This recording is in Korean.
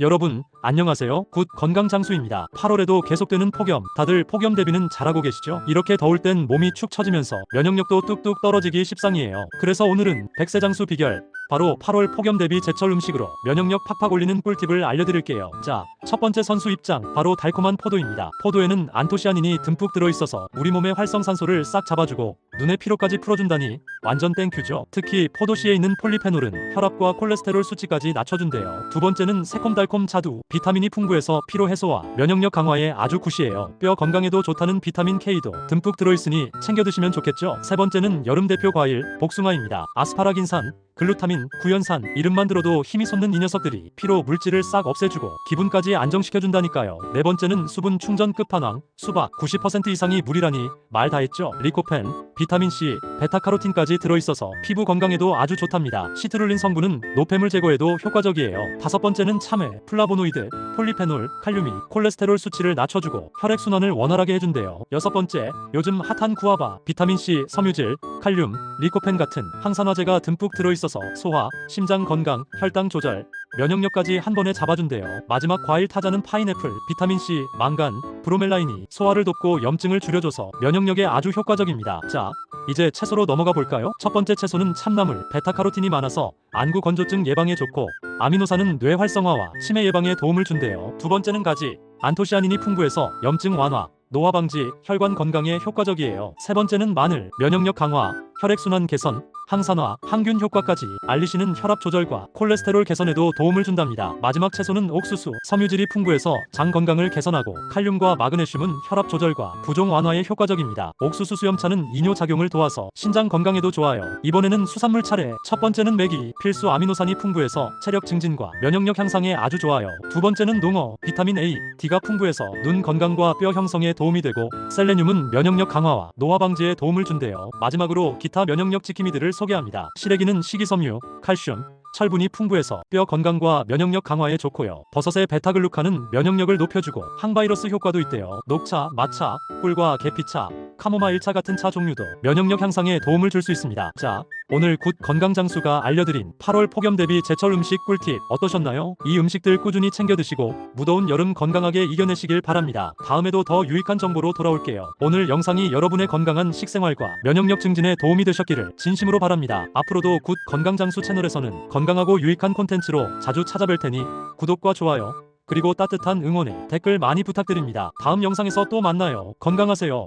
여러분, 안녕하세요. 굿 건강장수입니다. 8월에도 계속되는 폭염, 다들 폭염 대비는 잘하고 계시죠? 이렇게 더울 땐 몸이 축 처지면서 면역력도 뚝뚝 떨어지기 십상이에요. 그래서 오늘은 백세장수 비결, 바로 8월 폭염 대비 제철 음식으로 면역력 팍팍 올리는 꿀팁을 알려드릴게요. 자, 첫 번째 선수 입장, 바로 달콤한 포도입니다. 포도에는 안토시아닌이 듬뿍 들어있어서 우리 몸의 활성산소를 싹 잡아주고 눈의 피로까지 풀어준다니 완전 땡큐죠. 특히 포도씨에 있는 폴리페놀은 혈압과 콜레스테롤 수치까지 낮춰준대요. 두 번째는 새콤달콤 자두, 비타민이 풍부해서 피로 해소와 면역력 강화에 아주 굿이에요. 뼈 건강에도 좋다는 비타민 K도 듬뿍 들어있으니 챙겨 드시면 좋겠죠. 세 번째는 여름 대표 과일 복숭아입니다. 아스파라긴산, 글루타민, 구연산 이름만 들어도 힘이 솟는 이 녀석들이 피로 물질을 싹 없애주고 기분까지 안정시켜준다니까요. 네 번째는 수분 충전 끝판왕 수박 90% 이상이 물이라니 말 다 했죠. 리코펜, 비타민 C, 베타카로틴까지 들어있어서 피부 건강에도 아주 좋답니다. 시트룰린 성분은 노폐물 제거에도 효과적이에요. 다섯 번째는 참외, 플라보노이드, 폴리페놀, 칼륨이 콜레스테롤 수치를 낮춰주고 혈액 순환을 원활하게 해준대요. 여섯 번째, 요즘 핫한 구아바, 비타민 C, 섬유질, 칼륨, 리코펜 같은 항산화제가 듬뿍 들어있어서 소화, 심장 건강, 혈당 조절, 면역력까지 한 번에 잡아준대요. 마지막 과일 타자는 파인애플, 비타민 C, 망간, 브로멜라인이 소화를 돕고 염증을 줄여줘서 면역력에 아주 효과적입니다. 자, 이제 채소로 넘어가 볼까요? 첫 번째 채소는 참나물, 베타카로틴이 많아서 안구 건조증 예방에 좋고 아미노산은 뇌 활성화와 치매 예방에 도움을 준대요. 두 번째는 가지, 안토시아닌이 풍부해서 염증 완화, 노화 방지, 혈관 건강에 효과적이에요. 세 번째는 마늘, 면역력 강화, 혈액순환 개선, 항산화, 항균 효과까지 알리시는 혈압 조절과 콜레스테롤 개선에도 도움을 준답니다. 마지막 채소는 옥수수, 섬유질이 풍부해서 장 건강을 개선하고 칼륨과 마그네슘은 혈압 조절과 부종 완화에 효과적입니다. 옥수수 수염차는 이뇨 작용을 도와서 신장 건강에도 좋아요. 이번에는 수산물 차례. 첫 번째는 메기, 필수 아미노산이 풍부해서 체력 증진과 면역력 향상에 아주 좋아요. 두 번째는 농어, 비타민 A, D가 풍부해서 눈 건강과 뼈 형성에 도움이 되고 셀레늄은 면역력 강화와 노화 방지에 도움을 준대요. 마지막으로 기타 면역력 지킴이들을 소개합니다. 시래기는 식이섬유, 칼슘, 철분이 풍부해서 뼈 건강과 면역력 강화에 좋고요. 버섯의 베타글루칸은 면역력을 높여주고 항바이러스 효과도 있대요. 녹차, 마차, 꿀과 계피차, 카모마일 차 같은 차 종류도 면역력 향상에 도움을 줄 수 있습니다. 자, 오늘 굿 건강장수가 알려드린 8월 폭염 대비 제철 음식 꿀팁 어떠셨나요? 이 음식들 꾸준히 챙겨 드시고 무더운 여름 건강하게 이겨내시길 바랍니다. 다음에도 더 유익한 정보로 돌아올게요. 오늘 영상이 여러분의 건강한 식생활과 면역력 증진에 도움이 되셨기를 진심으로 바랍니다. 앞으로도 굿 건강장수 채널에서는 건강하고 유익한 콘텐츠로 자주 찾아뵐 테니 구독과 좋아요 그리고 따뜻한 응원에 댓글 많이 부탁드립니다. 다음 영상에서 또 만나요. 건강하세요.